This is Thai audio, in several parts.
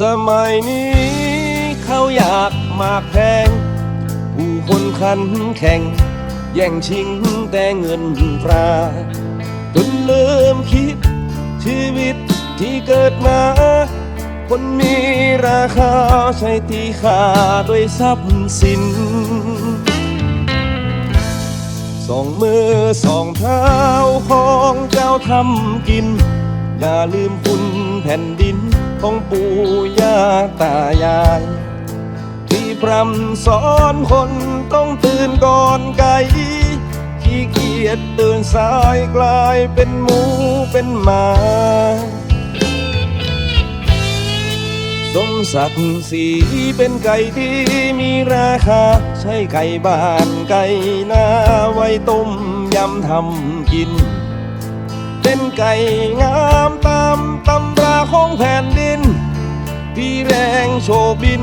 สมัยนี้เขาอยากมากแพง ผู้คนขันแข่ง แย่งชิงแต่เงินตรา จนเริ่มคิดชีวิตที่เกิดมา คนมีราคาใช้ตีค่าด้วยทรัพย์สิน สองมือสองเท้าของเจ้าทำกิน อย่าลืมคุณแผ่นดิน ของปู่ย่าตายาย ที่พรำสอนคนต้องตื่นก่อนไก่ขี้เกียจตื่นสายกลายเป็นหมูเป็นหมาสมศักดิ์ศรีเป็นไก่ที่มีราคา ใช่ไก่บ้านไก่นาไว้ต้มยำทำกิน เป็นไก่งามตามตำราของแผ่นดิน พี่แรงโชว์บิน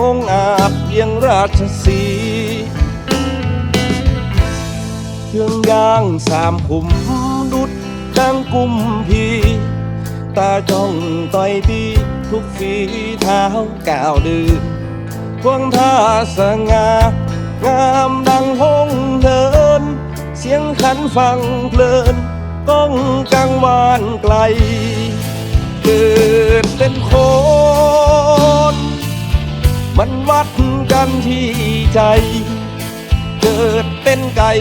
องอาจเพียงราชสีเครื่องย่างสามขุมดุดดังกุมพีตาจ้องต่อยตีทุกฝีเท้าก้าวเดืนควงท่าสง่างามดังหงเดิน เสียงขันฟังเพลิน ก้องกังวานไกล เกิดเป็นคน มันวัดกันที่ใจ เกิดเป็นไก่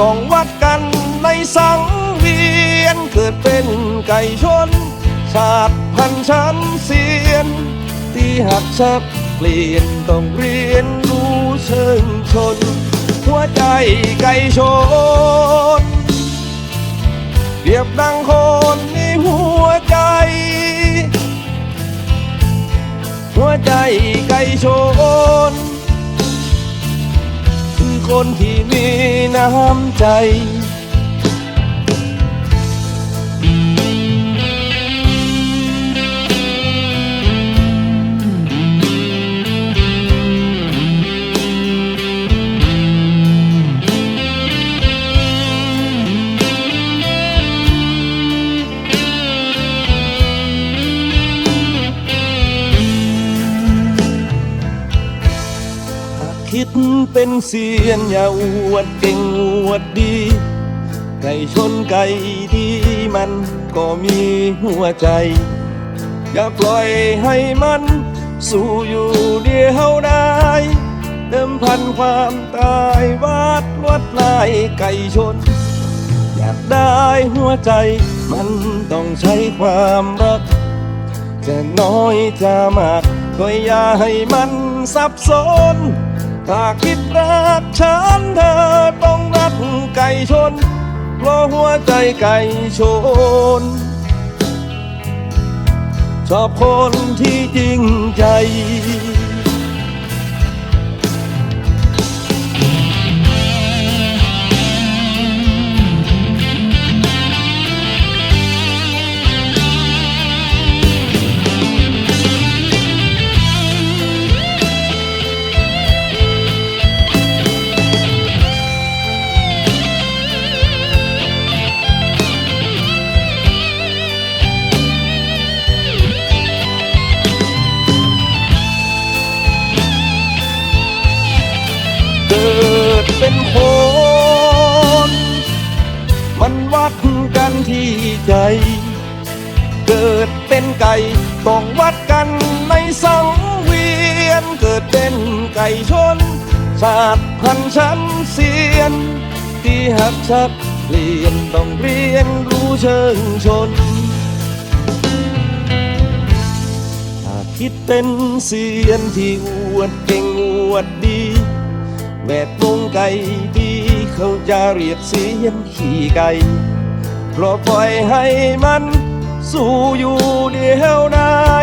ต้องวัดกันในสังเวียน เกิดเป็นไก่ชน ชาติพันชั้นเสียน ที่หักชักเปลี่ยนต้องเรียนรู้เชิงชน หัวใจไก่ชน ชน คือคนที่มีน้ำใจ คิดเป็นเสียนอย่าอวดเก่งอวดดี ไก่ชนไก่ดีมันก็มีหัวใจ อย่าปล่อยให้มัน สู้อยู่เดียวได้เดิมพันความตายวาดลวดลายไก่ชน อยากได้หัวใจ มันต้องใช้ความรัก จะน้อยจะมากก็อย่าให้มันสับสน ถ้าคิดรักฉันเธอต้องรักไก่ชนเพราะหัวใจไก่ชน ชอบคนที่จริงใจ กิดเป็นคน มันวัดกันที่ใจ เกิดเป็นไก่ต้องวัดกันในสังเวียน เกิดเป็นไก่ชนชาติพันชั้นเสียน ที่หักชักเปลี่ยนต้องเรียนรู้เชิงชนถ้าคิดเป็นเสียนที่อวดเก่งอวดดี แวดวงไก่ดีเขาจะเรียกเสียนขี่ไก่เพราะปล่อยให้มันสู้อยู่เดียวได้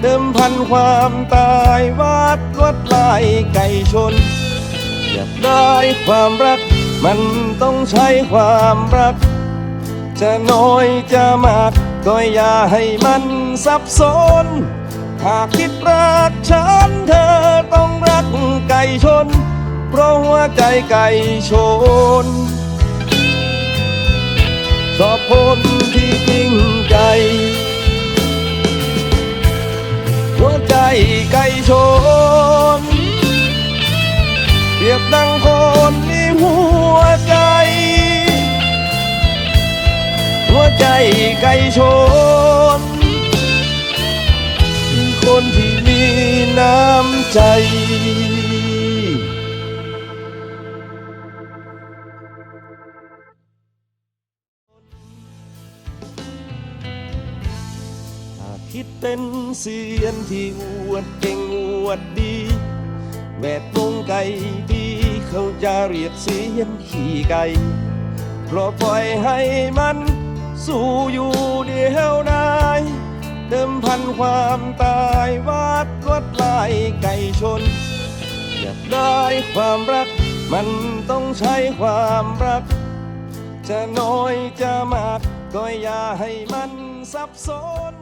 เดิมพันความตายวาดลวดลายไก่ชน อยากได้ความรัก มันต้องใช้ความรัก จะน้อยจะมากก็อย่าให้มันสับสน หากคิดรักฉันเธอต้องรักไก่ชน เพราะหัวใจไก่ชน สอบพนที่จริงใจ หัวใจไก่ชนเปรียบดังคนมีหัวใจ หัวใจไก่ชน คนที่มีน้ำใจ คิดเป็นเสียนที่อวดเก่งอวดดี แวดวงไก่ดีเขาจะเรียกเสียนขี่ไก่เพราะปล่อยให้มัน สู้อยู่เดียวดายเดิมพันความตายวาดลวดลายไก่ชน อยากได้ความรัก มันต้องใช้ความรัก จะน้อยจะมากก็อย่าให้มันสับสน